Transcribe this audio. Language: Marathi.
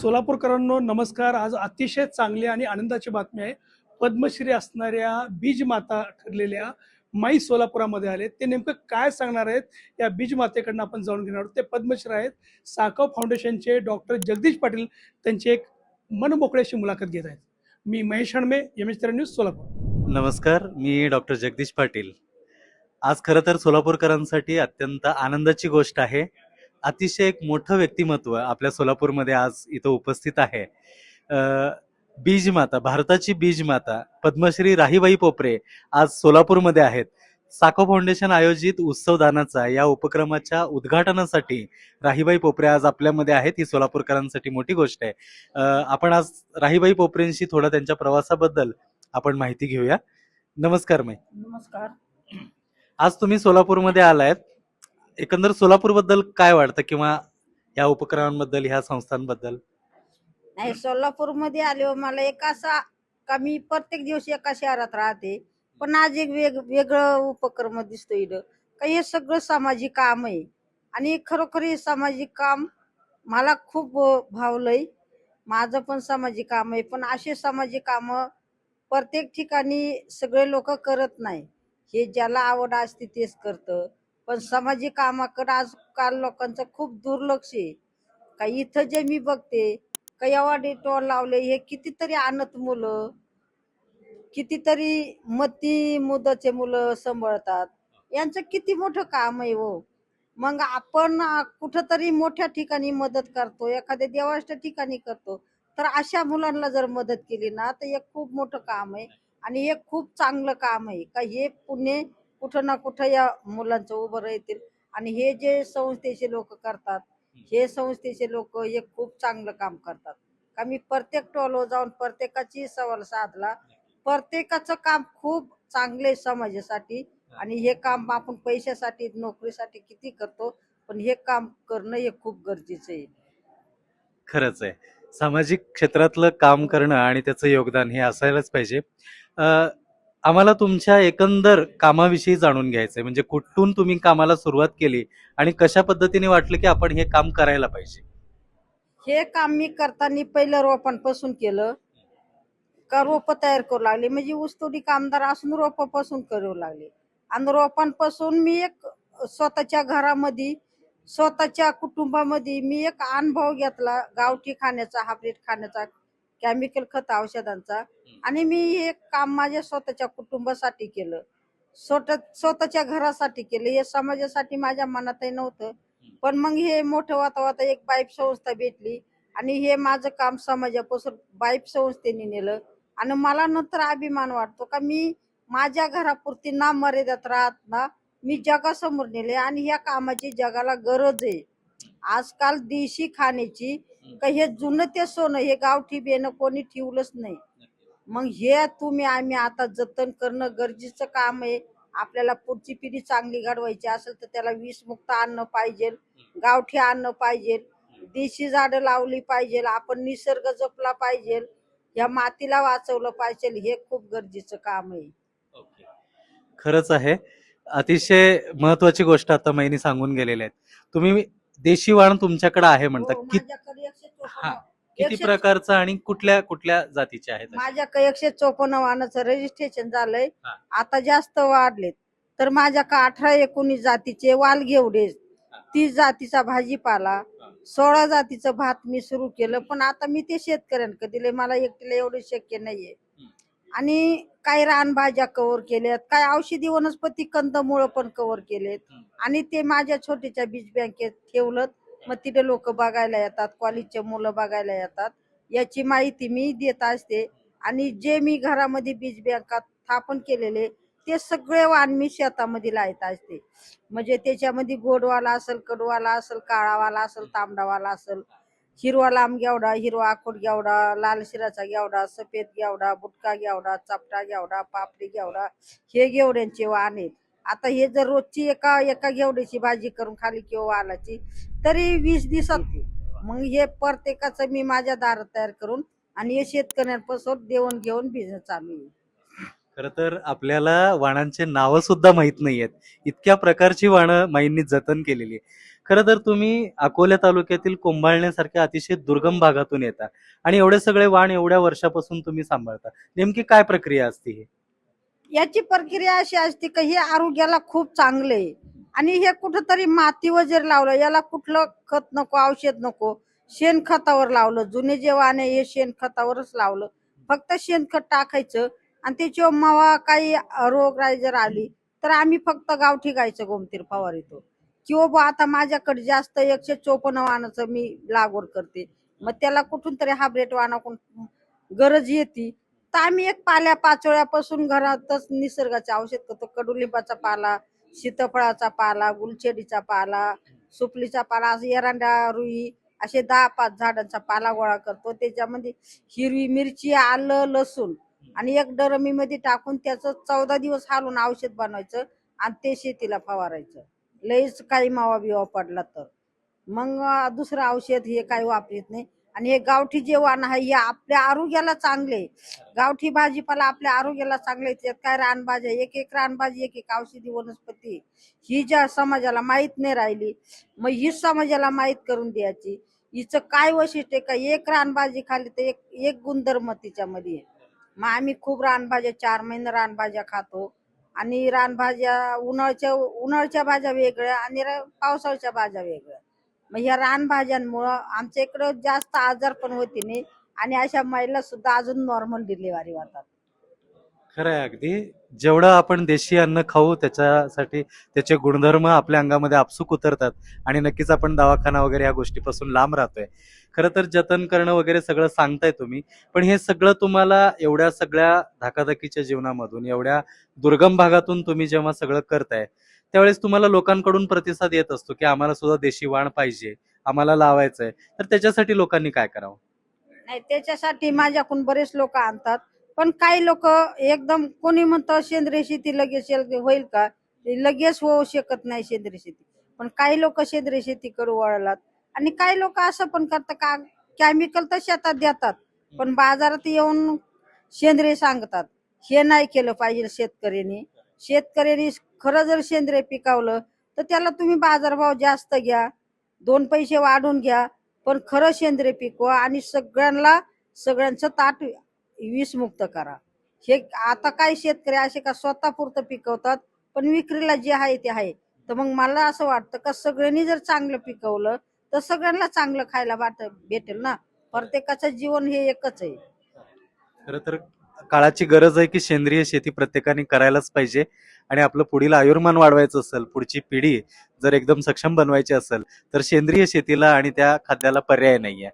सोलापूरकरांनो नमस्कार. आज अतिशय चांगली आणि आनंदाची बातमी आहे. पद्मश्री असणाऱ्या बीजमाता ठरलेल्या माई सोलापुरामध्ये आले ते नेमकं काय सांगणार आहेत? या बीज मातेकडनं आपण जाणून घेणार आहोत. ते पद्मश्री आहेत. साकव फाउंडेशनचे डॉक्टर जगदीश पाटील त्यांची एक मनमोकळ्याशी मुलाखत घेत आहेत. मी Mahesh Hanme M H news Solapur. नमस्कार मी डॉक्टर जगदीश पाटील. आज खरं तर सोलापूरकरांसाठी अत्यंत आनंदाची गोष्ट आहे. अतिशय एक मोठं व्यक्तिमत्व आपल्या सोलापूरमध्ये आज इथं उपस्थित आहे. अ, बीज माता भारताची बीज माता पद्मश्री राहीबाई पोपरे आज सोलापूरमध्ये आहेत. साको फाउंडेशन आयोजित उत्सव दानाचा या उपक्रमाच्या उद्घाटनासाठी राहीबाई पोपरे आज आपल्यामध्ये आहेत. ही सोलापूरकरांसाठी मोठी गोष्ट आहे. आपण आज राहीबाई पोपरेंशी थोडं त्यांच्या प्रवासाबद्दल आपण माहिती घेऊया. नमस्कार मै नमस्कार. आज तुम्ही सोलापूरमध्ये आलायत. एकंदर सोलापूरबद्दल काय वाटतं? किंवा या उपक्रमांबद्दल ह्या संस्थांबद्दल? नाही सोलापूरमध्ये आल्यावर मला एक असा का मी प्रत्येक दिवशी एका शहरात राहते पण आज एक वेग वेगळं उपक्रम दिसतो इथं. का हे सगळं सामाजिक काम आहे. आणि खरोखर हे सामाजिक काम मला खूप भावलंय. माझं पण सामाजिक काम आहे पण असे सामाजिक काम प्रत्येक ठिकाणी सगळे लोक करत नाही. हे ज्याला आवड असते तेच करतं. पण सामाजिक कामाकडे आजकाल लोकांचं खूप दुर्लक्ष आहे. का इथं जे मी बघते का एवढा डेटॉल लावले हे कितीतरी आणत मुलं कितीतरी मती मुदचे मुलं सांभाळतात. यांचं किती मोठं काम आहे हो. मग आपण कुठंतरी मोठ्या ठिकाणी मदत करतो एखाद्या देवाच्या ठिकाणी करतो तर अशा मुलांना जर मदत केली ना तर एक खूप मोठं काम आहे आणि हे खूप चांगलं काम आहे. का हे पुणे कुठं ना कुठं या मुलांचं उभं राहतील. आणि हे जे संस्थेचे लोक करतात हे संस्थेचे लोक हे खूप चांगलं काम करतात. का मी प्रत्येक टोलो जाऊन प्रत्येकाची सवाल साधला. प्रत्येकाचं काम खूप चांगले समाजासाठी आणि हे काम आपण पैशासाठी नोकरीसाठी किती करतो पण हे काम करणं हे खूप गरजेचं आहे. खरंच आहे. सामाजिक क्षेत्रातलं काम करणं आणि त्याचं योगदान हे असायलाच पाहिजे. आम्हाला तुमच्या एकंदर कामाविषयी जाणून घ्यायचंय. म्हणजे कुठून तुम्ही कामाला सुरुवात केली आणि कशा पद्धतीने वाटलं की आपण हे काम करायला पाहिजे? हे काम मी करताना पहिलं रोपांपासून केलं. का रोप तयार करू लागले. म्हणजे ऊसतोडी कामदार असून रोपापासून करू लागले. आणि रोपांपासून मी एक स्वतःच्या घरामध्ये स्वतःच्या कुटुंबामध्ये मी एक अनुभव घेतला. गावठी खाण्याचा हायब्रिड खाण्याचा केमिकल खत औषधांचा. आणि मी हे काम माझ्या स्वतःच्या कुटुंबासाठी केलं. स्वतः स्वतःच्या घरासाठी केलं. हे समाजासाठी माझ्या मनातही नव्हतं. पण मग हे मोठं वाता वाता एक बाईप संस्था भेटली. आणि हे माझं काम समाजापासून बाईप संस्थेने नेलं. आणि मला नंतर अभिमान वाटतो का मी माझ्या घरापुरती ना मर्यादात राहत ना मी जगासमोर नेले. आणि या कामाची जगाला गरज आहे. आजकाल देशी खाण्याची का हे जुनं ते सोनं हे गावठी बेनं कोणी ठेवलंच नाही. मग हे तुम्ही आम्ही आता जतन करणं गरजेचं काम आहे. आपल्याला पुढची पिढी चांगली घडवायची असेल तर त्याला विषमुक्त अन्न पाहिजे गावठी अन्न पाहिजे देशी झाडं लावली पाहिजे आपण निसर्ग जपला पाहिजे या मातीला वाचवलं पाहिजे हे खूप गरजेचं काम आहे. खरंच आहे. अतिशय महत्वाची गोष्ट आता महिनी सांगून गेलेल्या आहेत. तुम्ही देशी वाण तुमच्याकडे आहे म्हणता. हो, कि- माझ्याकडे एकशे हा. किती एकशे- प्रकारचं आणि कुठल्या कुठल्या जातीचे आहेत माझ्याकडे एकशे चोपन्न वाहनाचं रजिस्ट्रेशन झालंय. हा. आता जास्त वाढलेत. तर माझ्याकडे अठरा एकोणीस जातीचे वाल घेवडे तीस जातीचा भाजीपाला सोळा जातीचं भात मी सुरू केलं. पण आता मी ते शेतकऱ्यांकडे दिले मला एकटीला एवढं शक्य नाहीये. आणि काही रानभाज्या कव्हर केल्यात काही औषधी वनस्पती कंदमुळं पण कव्हर केलेत. आणि ते माझ्या छोट्याच्या बीज बँकेत ठेवलं मग तिथे लोक बघायला येतात कॉलेजचे मुलं बघायला येतात. याची माहिती मी देत असते. आणि जे मी घरामध्ये बीज बँकात स्थापन केलेले ते सगळे वाण मी शेतामध्ये लावत असते. म्हणजे त्याच्यामध्ये गोडवाला असेल कडवाला असेल काळावाला असेल तांबडावाला असेल हिरवा लांब गेवडा हिरवा आखोड गेवडा लाल शिराचा गेवडा सफेद गेवडा बुटका घेवडा चापटा गेवडा पापडी गेवडा हे घेवड्यांचे वाण आहेत. आता हे जर रोजची एका एका घेवड्याची भाजी करून खाली किंवा वालाची तरी वीस दिवसात मग हे प्रत्येकाचं मी माझ्या दारात तयार करून आणि हे शेतकऱ्यांपासून देऊन घेऊन बिझनेस चालू आहे. खर तर आपल्याला वाणांचे नावं सुद्धा माहीत नाहीयेत. इतक्या प्रकारची वाणं माईंनी जतन केलेली आहे. खरं तर तुम्ही अकोला तालुक्यातील कोंबाळण्यासारख्या अतिशय दुर्गम भागातून येता आणि एवढे सगळे वाण एवढ्या वर्षापासून तुम्ही सांभाळता. नेमकी काय प्रक्रिया असते ही? याची प्रक्रिया अशी असते की हे आरोग्याला खूप चांगलं आहे. आणि हे कुठंतरी माती वगैरे लावलं याला कुठलं खत नको औषध नको शेणखतावर लावलं जुने जे वाहने हे शेणखतावरच लावलं. फक्त शेणखत टाकायचं आणि त्याच्यावर मावा काही रोगराई जर आली तर आम्ही फक्त गावठी गायचं गोमतीर फवारितो. किंवा बा आता माझ्याकडे जास्त एकशे चोपन्न वाहनाचं मी लागवड करते. मग त्याला कुठून तरी हा ब्रेट वाहना गरज येते. तर आम्ही एक पाल्या पाचोळ्यापासून घरातच निसर्गाचे औषध करतो. कडुलिंबाचा पाला सीताफळाचा पाला गुलछेडीचा पाला सुपलीचा पाला असं रुई असे दहा पाच झाडांचा पाला गोळा करतो. त्याच्यामध्ये हिरवी मिरची आलं लसूण आणि एक डरमीमध्ये टाकून त्याचं चौदा दिवस हालून औषध बनवायचं आणि ते शेतीला फवारायचं. लईच काही मावा बिवा पडला तर. मग दुसरं औषध हे काही वापरत नाही. आणि हे गावठी जेवण आहे हे आपल्या आरोग्याला चांगले. आहे. गावठी भाजीपाला आपल्या आरोग्याला चांगले. त्यात काय रानभाज्या एक एक रानभाजी एक एक औषधी वनस्पती. ही ज्या समाजाला माहीत नाही राहिली मग ही समाजाला माहीत करून द्यायची. हिचं काय वैशिष्ट्य का? एक रानभाजी खाली तर एक एक गुणधर्म तिच्यामध्ये मग आम्ही खूप रानभाज्या चार महिने रानभाज्या खातो. आणि रानभाज्या उन्हाळ्याच्या उन्हाळ्याच्या भाज्या वेगळ्या आणि पावसाळ्याच्या भाज्या वेगळ्या. मग ह्या रानभाज्यांमुळं आमच्या इकडं जास्त आजार पण होते नाही. आणि अशा महिला सुद्धा अजून नॉर्मल डिलिव्हरी होतात खरं आहे अगदी. जेवढं आपण देशी अन्न खाऊ त्याच्यासाठी त्याचे गुणधर्म आपल्या अंगामध्ये आपसूक उतरतात आणि नक्कीच आपण दवाखाना वगैरे या गोष्टीपासून लांब राहतोय. खरं तर जतन करणं वगैरे सगळं सांगताय तुम्ही पण हे सगळं तुम्हाला एवढ्या सगळ्या धकाधकीच्या जीवनामधून एवढ्या दुर्गम भागातून तुम्ही जेव्हा सगळं करताय त्यावेळेस तुम्हाला लोकांकडून प्रतिसाद येत असतो की आम्हाला सुद्धा देशी वाण पाहिजे आम्हाला लावायचंय. तर त्याच्यासाठी लोकांनी काय करावं? नाही त्याच्यासाठी माझ्याकडून बरेच लोक आणतात. पण काही लोक एकदम कोणी म्हणतं सेंद्रिय शेती लगेच होईल का? लगेच होऊ शकत नाही सेंद्रिय शेती. पण काही लोक सेंद्रिय शेतीकडे वळलात. आणि काही लोक असं पण करतात का केमिकल तर शेतात देतात पण बाजारात येऊन सेंद्रिय सांगतात. हे नाही केलं पाहिजे शेतकऱ्यांनी. शेतकऱ्यांनी खरं जर सेंद्रिय पिकावलं तर त्याला तुम्ही बाजारभाव जास्त घ्या दोन पैसे वाढून घ्या पण खरं सेंद्रिय पिकवा आणि सगळ्यांना सगळ्यांचं ताट विषमुक्त करा. हे आता काय शेतकरी असे का स्वतः पुरतं पिकवतात पण विक्रीला जे आहे ते आहे. तर मग मला असं वाटतं का सगळ्यांनी जर चांगलं पिकवलं तर सगळ्यांना चांगलं खायला वाट भेटेल ना? प्रत्येकाचं जीवन हे एकच आहे. खरं तर काळाची गरज आहे की सेंद्रिय शेती प्रत्येकाने करायलाच पाहिजे आणि आपलं पुढील आयुर्मान वाढवायचं असेल पुढची पिढी जर एकदम सक्षम बनवायची असेल तर सेंद्रिय शेतीला आणि त्या खाद्याला पर्याय नाहीये.